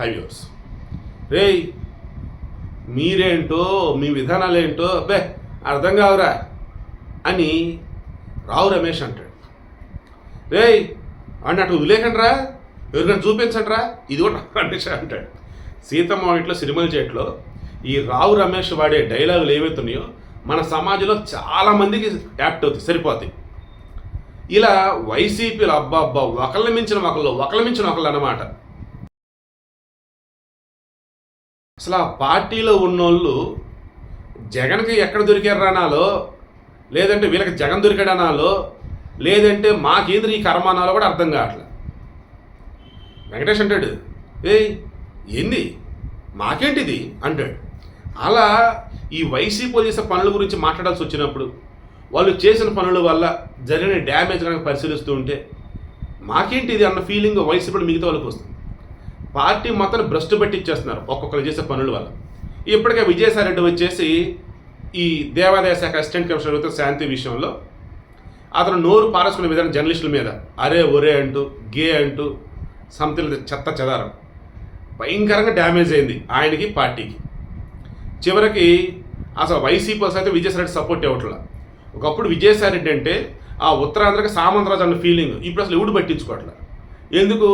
హైవ్యూర్స్ రేయ్ మీరేంటో మీ విధానాలు ఏంటో అబ్బే అర్థం కావురా అని రావు రమేష్ అంటాడు. రేయ్ అన్నట్టు అటు రా ఎవరికైనా చూపించండిరా ఇది కూడా రమేష్ అంటాడు. సీతమ్మ ఇంట్లో సినిమాలు చేట్లో ఈ రావు రమేష్ వాడే డైలాగులు ఏవైతున్నాయో మన సమాజంలో చాలా మందికి యాప్ట్ అవుతాయి సరిపోతాయి. ఇలా వైసీపీలు అబ్బా అబ్బా మించిన ఒకళ్ళు ఒకళ్ళ మించిన ఒకళ్ళు అనమాట అసలు ఆ పార్టీలో ఉన్నోళ్ళు జగన్కి ఎక్కడ దొరికారనాలో లేదంటే వీళ్ళకి జగన్ దొరికాడనాలో లేదంటే మాకేంద్ర ఈ కర్మానాలో కూడా అర్థం కావట్లేదు వెంకటేష్ అంటాడు ఏయ్ ఏంది? మాకేంటిది? అంటాడు. అలా ఈ వైసీపీ చేసే పనుల గురించి మాట్లాడాల్సి వచ్చినప్పుడు వాళ్ళు చేసిన పనుల వల్ల జరిగిన డ్యామేజ్ కనుక పరిశీలిస్తూ ఉంటే మాకేంటి ఇది అన్న ఫీలింగ్ వైసీపీ మిగతా వాళ్ళకి వస్తుంది. పార్టీ మొత్తం భ్రష్టు పెట్టిచ్చేస్తున్నారు ఒక్కొక్కరు చేసే పనుల వల్ల. ఇప్పటికే విజయసాయిరెడ్డి వచ్చేసి ఈ దేవాదాయ శాఖ అసిస్టెంట్ కమిషనర్ శాంతి విషయంలో అతను నోరు పారేసుకునే విధానం జర్నలిస్టుల మీద. అరే ఒరే అంటూ గే అంటూ సంథింగ్ చెత్త చెదారం. భయంకరంగా డ్యామేజ్ అయింది ఆయనకి పార్టీకి. చివరికి అసలు వైసీపీ అయితే విజయసాయిరెడ్డి సపోర్ట్ ఇవ్వట్లా. ఒకప్పుడు విజయసాయిరెడ్డి అంటే ఆ ఉత్తరాంధ్రకి సామంతరాజు అన్న ఫీలింగ్ ఇప్పుడు అసలు ఎవడు పట్టించుకోవట్లే? ఎందుకు?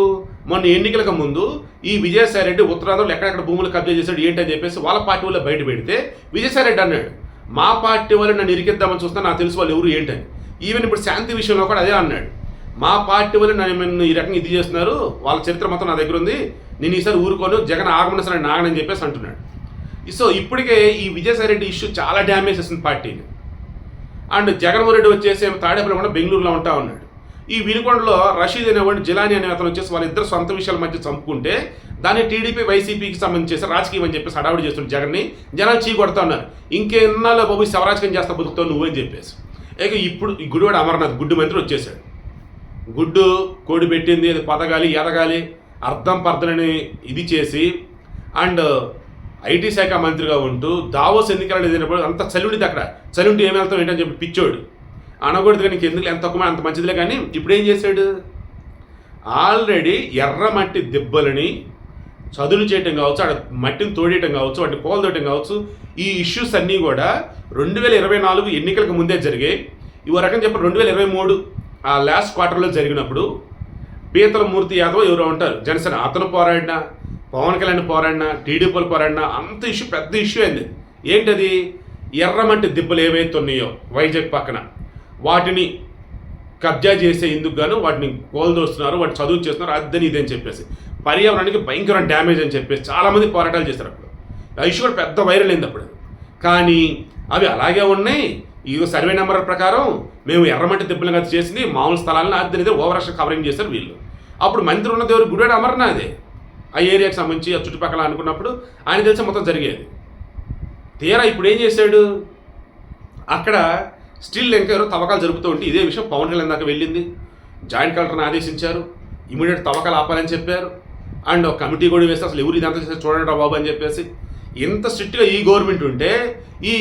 మొన్న ఎన్నికలకు ముందు ఈ విజయసాయి రెడ్డి ఉత్తరాంధ్రలో ఎక్కడెక్కడ భూములు కబ్జా చేశాడు ఏంటని చెప్పేసి వాళ్ళ పార్టీ వాళ్ళు బయట పెడితే విజయసాయి రెడ్డి అన్నాడు మా పార్టీ వాళ్ళు నన్ను ఇరికిద్దామని చూస్తే నాకు తెలుసు వాళ్ళు ఎవరు ఏంటని ఈవెన్ ఇప్పుడు శాంతి విషయంలో కూడా అదే అన్నాడు మా పార్టీ వాళ్ళు నన్ను ఈ రకంగా ఇది చేస్తున్నారు వాళ్ళ చరిత్ర మొత్తం నా దగ్గర ఉంది నేను ఈసారి ఊరుకోను జగన్ ఆగమన సరే నాగనని చెప్పేసి అంటున్నాడు. సో ఇప్పటికే ఈ విజయసాయి రెడ్డి ఇష్యూ చాలా డ్యామేజ్ చేసింది పార్టీని. అండ్ జగన్మోహన్ రెడ్డి వచ్చేసి తాడేపల్లి కూడా బెంగళూరులో ఉంటా ఉన్నాడు. ఈ వినుకొండలో రషీద్ అనేవాడు జిలాని అనే అతను వచ్చేసి వాళ్ళిద్దరు సొంత విషయాల మధ్య చంపుకుంటే దాన్ని టీడీపీ వైసీపీకి సంబంధించి చేసి రాజకీయం అని చెప్పేసి హడావుడి చేస్తున్న జగన్ని. జనాలు చీ కొడతా ఉన్నారు. ఇంకెన్నాళ్ళు బాబు శవరాజకం చేస్తా బతుకుతావు నువ్వని చెప్పేసి. ఇక ఇప్పుడు ఈ గుడివాడ అమర్నాథ్ గుడ్డు మంత్రి వచ్చేసాడు గుడ్డు కోడి పెట్టింది అది పదగాలి ఎదగాలి అర్థం పర్థనని ఇది చేసి అండ్ ఐటీ శాఖ మంత్రిగా ఉంటూ దావోస్ ఎన్నికలు ఎదిరినప్పుడు అంత చలుండిది అక్కడ. చలుండి ఏమి వెళ్తాం ఏంటని చెప్పి పిచ్చోడు. అనకూడదు కానీ ఎందుకు ఎంత తక్కువ అంత మంచిదిలే కానీ ఇప్పుడు ఏం చేశాడు? ఆల్రెడీ ఎర్రమట్టి దెబ్బలని చదును చేయటం కావచ్చు అక్కడ మట్టిని తోడేయటం కావచ్చు వాటిని పోలదోయటం కావచ్చు ఈ ఇష్యూస్ అన్నీ కూడా రెండు వేల ఇరవై నాలుగు ఎన్నికలకు ముందే జరిగాయి. ఇవో రకం చెప్పి రెండు వేల ఇరవై మూడు ఆ లాస్ట్ క్వార్టర్లో జరిగినప్పుడు పీతల మూర్తి యాదవ్ ఎవరో ఉంటారు? జనసేన అతను పోరాడినా పవన్ కళ్యాణ్ పోరాడినా టీడీపీలు పోరాడినా అంత ఇష్యూ పెద్ద ఇష్యూ అయింది. ఏంటది? ఎర్రమంటి దిబ్బలు ఏవైతే ఉన్నాయో వైజాగ్ పక్కన. వాటిని కబ్జా చేసే ఎందుకు గాను వాటిని కోల్దోస్తున్నారు వాటిని చదువు చేస్తున్నారు అదని ఇదని చెప్పేసి. పర్యావరణానికి భయంకర డ్యామేజ్ అని చెప్పేసి చాలామంది పోరాటాలు చేస్తారు అప్పుడు. ఆ ఇష్యూ కూడా పెద్ద వైరల్ అయింది అప్పుడు. కానీ అవి అలాగే ఉన్నాయి. ఈ సర్వే నెంబర్ ప్రకారం మేము ఎర్రమట్టి దిబ్బలు కదా చేసింది మామూలు స్థలాలను అదని ఇదే ఓవరాక్షన్ కవరింగ్ చేశారు వీళ్ళు. అప్పుడు మంత్రి ఉన్న దేవుడు గుడివాడ అమర్నాథే ఆ ఏరియాకి సంబంధించి ఆ చుట్టుపక్కల అనుకున్నప్పుడు ఆయన తెలిసి మొత్తం జరిగేది. తీరా ఇప్పుడు ఏం చేశాడు? అక్కడ స్టిల్ ఇంకా ఎవరో తవ్వకాలు జరుపుతూ ఉంటే ఇదే విషయం పవన్ కళ్యాణ్ దాకా వెళ్ళింది. జాయింట్ కలెక్టర్ని ఆదేశించారు. ఇమీడియట్ తవ్వకాలు ఆపాలని చెప్పారు. అండ్ ఒక కమిటీ కూడా వేస్తే అసలు ఎవరు ఇదంతా చేస్తే చూడండి బాబు అని చెప్పేసి. ఇంత స్ట్రిక్ట్గా ఈ గవర్నమెంట్ ఉంటే ఈ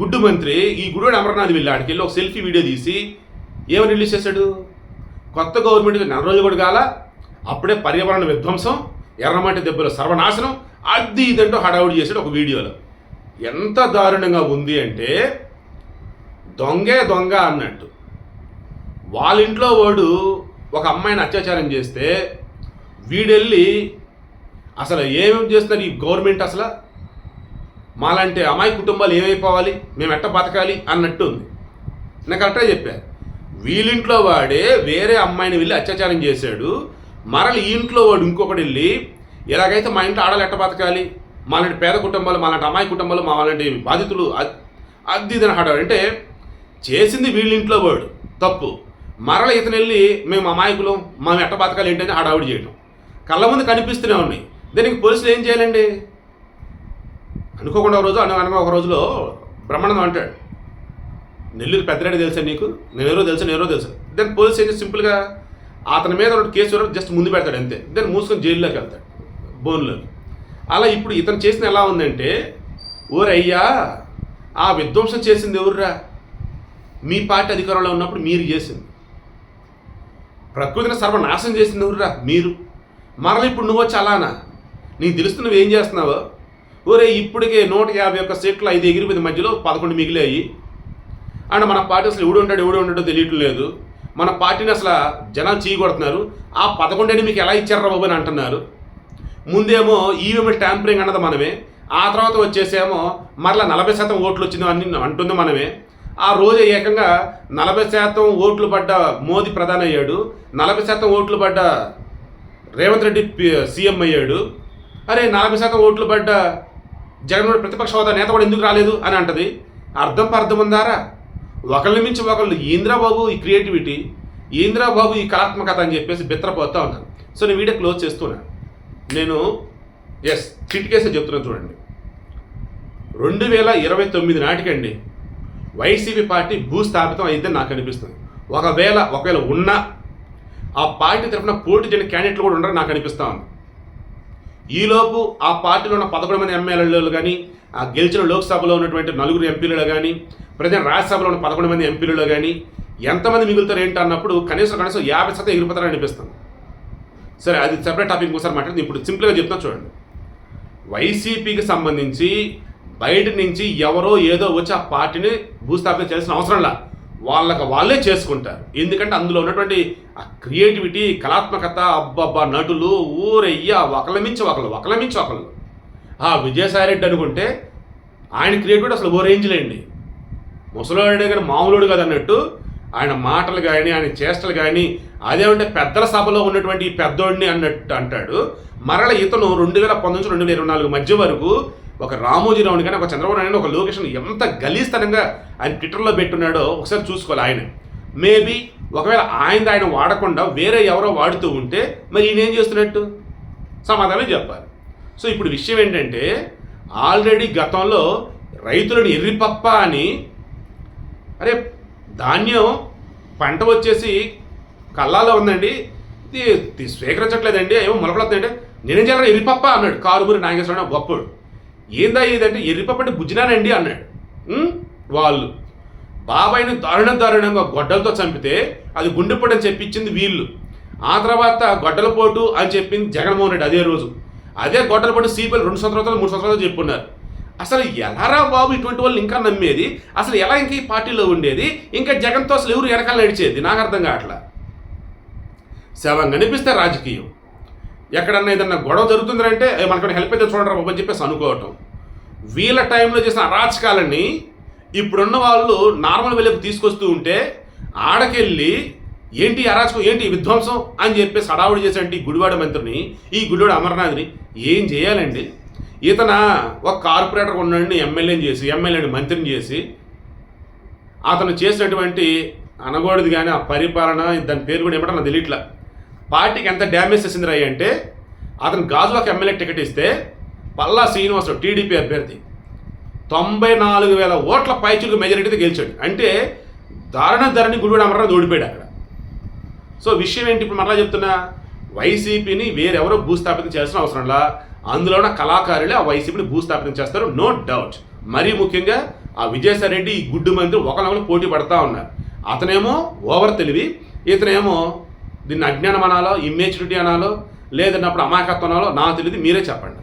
గుడ్డు మంత్రి ఈ గుడివాడ అమర్నాథ్ వెళ్ళి ఆడికి వెళ్ళి ఒక సెల్ఫీ వీడియో తీసి ఏమని రిలీజ్ చేశాడు? కొత్త గవర్నమెంట్ నెల రోజులు కూడా కాల అప్పుడే పర్యావరణ విధ్వంసం ఎర్రమట్టి దెబ్బలు సర్వనాశనం అది ఇదంటూ హడావుడి చేశాడు ఒక వీడియోలో. ఎంత దారుణంగా ఉంది అంటే దొంగే దొంగ అన్నట్టు. వాళ్ళ ఇంట్లో వాడు ఒక అమ్మాయిని అత్యాచారం చేస్తే వీడెళ్ళి అసలు ఏమేమి చేస్తున్నారు ఈ గవర్నమెంట్ అసలు? మాలాంటి అమ్మాయి కుటుంబాలు ఏమైపోవాలి? మేము ఎట్ట బతకాలి? అన్నట్టు ఉంది. నేను కరెక్ట్గా చెప్పాను వీళ్ళింట్లో వాడే వేరే అమ్మాయిని వెళ్ళి అత్యాచారం చేశాడు. మరలి ఈ ఇంట్లో వాడు ఇంకొకటి వెళ్ళి ఎలాగైతే మా ఇంట్లో ఆడలు ఎట్ట బతకాలి? మాలాంటి పేద కుటుంబాలు మాలాంటి అమ్మాయి కుటుంబాలు మాలాంటి బాధితులు అది ఇది హడాడు అంటే చేసింది వీళ్ళింట్లో వాడు. తప్పు. మరల ఇతను వెళ్ళి మేము అమాయకులం మా ఎట్ట బతకాలు ఏంటని హడావుడి చేయడం కళ్ళ ముందు కనిపిస్తూనే ఉన్నాయి. దీనికి పోలీసులు ఏం చేయాలండి? అనుకోకుండా ఒక రోజు అను అనుకో ఒక రోజులో బ్రహ్మానందం అంటాడు. నెల్లూరు పెద్దరెడ్డి తెలుసా నీకు? నేను ఎవరో తెలుసా నేను ఎవరో తెలుసు. దెన్ పోలీస్ ఏం సింపుల్గా అతని మీద ఉన్న కేసు జస్ట్ ముందు పెడతాడు అంతే. దాన్ని మూసుకొని జైల్లోకి వెళ్తాడు బోన్లోకి. అలా ఇప్పుడు ఇతను చేసిన ఎలా ఉందంటే ఓరయ్యా ఆ విధ్వంసం చేసింది ఎవర్రా? మీ పార్టీ అధికారంలో ఉన్నప్పుడు మీరు చేసింది. ప్రకృతిని సర్వనాశనం చేసింది ఎవరురా? మీరు. మరల ఇప్పుడు నువ్వు వచ్చి నీకు తెలుస్తు నువ్వు ఏం చేస్తున్నావు? ఒరే ఇప్పటికే నూట యాభై ఒక్క సీట్లు ఐదు ఎగిరిపోయింది మధ్యలో పదకొండు మిగిలాయి. అండ్ మన పార్టీ అసలు ఎవడు ఉంటాడు ఎవడు ఉంటాడో తెలియటం లేదు. మన పార్టీని అసలు జనాలు చీకొడుతున్నారు ఆ పదకొండని మీకు ఎలా ఇచ్చారా బాబు అని అంటున్నారు. ముందేమో ఈవీఎం ట్యాంపరింగ్ అన్నది మనమే. ఆ తర్వాత వచ్చేసేమో మరలా నలభై శాతం ఓట్లు వచ్చింది అని అంటుంది మనమే. ఆ రోజు ఏకంగా నలభై శాతం ఓట్లు పడ్డ మోదీ ప్రధాని అయ్యాడు. నలభై శాతం ఓట్లు పడ్డ రేవంత్ రెడ్డి సీఎం అయ్యాడు. అరే నలభై శాతం ఓట్లు పడ్డ జగన్మోహన్ ప్రతిపక్ష హోదా నేత కూడా ఎందుకు రాలేదు అని అంటది. అర్థం పర్థం ఉందారా ఒకళ్ళని మించి ఒకళ్ళు ఇంద్రాబాబు ఈ క్రియేటివిటీ? ఇంద్రాబాబు ఈ కళాత్మకత? అని చెప్పేసి బిత్రపోతా ఉన్నాను సో నేను వీడియో క్లోజ్ చేస్తున్నాను నేను ఎస్ చిటికేసే చెప్తున్నాను చూడండి. రెండు వేల ఇరవై తొమ్మిది నాటికండి వైసీపీ పార్టీ భూస్థాపితం అయిందని నాకు అనిపిస్తుంది. ఒకవేళ ఒకవేళ ఉన్నా ఆ పార్టీ తరఫున పోటీ చేయని క్యాండిడేట్లు కూడా ఉండరని నాకు అనిపిస్తూ ఉంది. ఈలోపు ఆ పార్టీలో ఉన్న పదకొండు మంది ఎమ్మెల్యేలు కానీ ఆ గెలిచిన లోక్సభలో ఉన్నటువంటి నలుగురు ఎంపీలలో కానీ ప్రజెంట్ రాజ్యసభలో ఉన్న పదకొండు మంది ఎంపీలలో కానీ ఎంతమంది మిగులుతారు ఏంటి అన్నప్పుడు కనీసం కనీసం యాభై శాతం ఎగిరిపోతారని అనిపిస్తుంది. సరే అది సెపరేట్ టాపిక్ ఒకసారి మాట్లాడుతుంది ఇప్పుడు సింపుల్గా చెప్తున్నా చూడండి. వైసీపీకి సంబంధించి బయట నుంచి ఎవరో ఏదో వచ్చి ఆ పార్టీని భూస్థాపన చేయాల్సిన అవసరంలా వాళ్ళకి వాళ్ళే చేసుకుంటారు. ఎందుకంటే అందులో ఉన్నటువంటి ఆ క్రియేటివిటీ కళాత్మకత అబ్బబ్బా నటులు ఊరయ్య ఒకళ్ళ మించి ఒకళ్ళు ఒకళ్ళ మించి ఒకళ్ళు. ఆ విజయసాయిరెడ్డి అనుకుంటే ఆయన క్రియేటివిటీ అసలు ఓ రేంజ్లేండి ముసలోడే కానీ మామూలుడు కాదు అన్నట్టు ఆయన మాటలు కానీ ఆయన చేష్టలు కానీ అదేమంటే పెద్దల సభలో ఉన్నటువంటి ఈ పెద్దోడిని అన్నట్టు అంటాడు. మరల ఇతను రెండు వేల పంతొమ్మిది నుంచి రెండు వేల ఇరవై నాలుగు మధ్య వరకు ఒక రామోజీరావుని కానీ ఒక చంద్రబాబు నాయుడు ఒక లొకేషన్ ఎంత గలీస్తనంగా ఆయన ట్విట్టర్లో పెట్టున్నాడో ఒకసారి చూసుకోవాలి ఆయన. మేబీ ఒకవేళ ఆయన ఆయన వాడకుండా వేరే ఎవరో వాడుతూ ఉంటే మరి ఈయన ఏం చేస్తున్నట్టు? సమాధానం చెప్పాలి. సో ఇప్పుడు విషయం ఏంటంటే ఆల్రెడీ గతంలో రైతులను ఎర్రిపప్ప అని అరే ధాన్యం పంట వచ్చేసి కల్లాలో ఉందండి. ఇది ఇది స్వీకరించట్లేదండి ఏమో మొలకలొస్తుందంటే నేనేం చేయాలి ఎర్రిపప్ప అన్నాడు. కారుమూరి నాగేశ్వరరావు గొప్పడు ఏందా ఇదంటే ఎర్రిపప్పటి అంటే బుజ్జినానండి అన్నాడు. వాళ్ళు బాబాయ్ని దారుణ దారుణంగా గొడ్డలతో చంపితే అది గుండెపోటు అని చెప్పించింది వీళ్ళు. ఆ తర్వాత గొడ్డలపోటు అని చెప్పింది జగన్మోహన్ రెడ్డి అదే రోజు. అదే గొడ్డలపోటు సిపిఎల్ రెండు సంవత్సరాలు మూడు సంవత్సరాలు చెప్పున్నారు. అసలు ఎలారా బాబు ఇటువంటి వాళ్ళు ఇంకా నమ్మేది? అసలు ఎలా ఇంకా ఈ పార్టీలో ఉండేది? ఇంకా జగన్తో అసలు ఎవరు వెనకాల నడిచేది? నాకు అర్థం కావట్లా. శవం కనిపిస్తే రాజకీయం. ఎక్కడన్నా ఏదన్నా గొడవ జరుగుతుందంటే "ఏ, మనకు హెల్ప్ అయితే చూడరా బాబు అని చెప్పేసి అనుకోవటం. వీళ్ళ టైంలో చేసిన అరాచకాలని ఇప్పుడున్న వాళ్ళు నార్మల్ వెలుగు తీసుకొస్తూ ఉంటే ఆడకెళ్ళి ఏంటి అరాచకం? ఏంటి విధ్వంసం? అని చెప్పేసి హడావుడి చేసేంటి ఈ గుడివాడ మంత్రిని ఈ గుడివాడ అమర్నాథ్ని ఏం చేయాలండి? ఇతన ఒక కార్పొరేటర్ ఉన్నాడిని ఎమ్మెల్యేని చేసి ఎమ్మెల్యేని మంత్రిని చేసి అతను చేసినటువంటి అనగూడదు కానీ ఆ పరిపాలన దాని పేరు కూడా ఏమంటే నాకు తెలియట్లా. పార్టీకి ఎంత డ్యామేజ్ చేసింది రాయి అంటే అతను గాజులకు ఎమ్మెల్యే టికెట్ ఇస్తే పల్లా శ్రీనివాసరావు టీడీపీ అభ్యర్థి తొంభై నాలుగు వేల ఓట్ల పైచులకు మెజారిటీతో గెలిచాడు. అంటే దారుణ ధరణి గుడివాడ అమరనాథ్ ఓడిపోయాడు అక్కడ. సో విషయం ఏంటి ఇప్పుడు మరలా చెప్తున్నా? వైసీపీని వేరెవరో భూస్థాపితం చేయాల్సిన అవసరంలా అందులో ఉన్న కళాకారులే ఆ వైసీపీని భూస్థాపితం చేస్తారు నో డౌట్ మరీ ముఖ్యంగా ఆ విజయసాయి రెడ్డి ఈ గుడ్డు మంత్రి ఒకరినొకరు పోటీ పడతా ఉన్నారు. అతనేమో ఓవర్ తెలివి ఇతనేమో దీన్ని అజ్ఞానం అనాలో ఇమ్మేచ్యూరిటీ అనాలో లేదన్నప్పుడు అమాయకత్వం అనాలో నాకు తెలియదు మీరే చెప్పండి.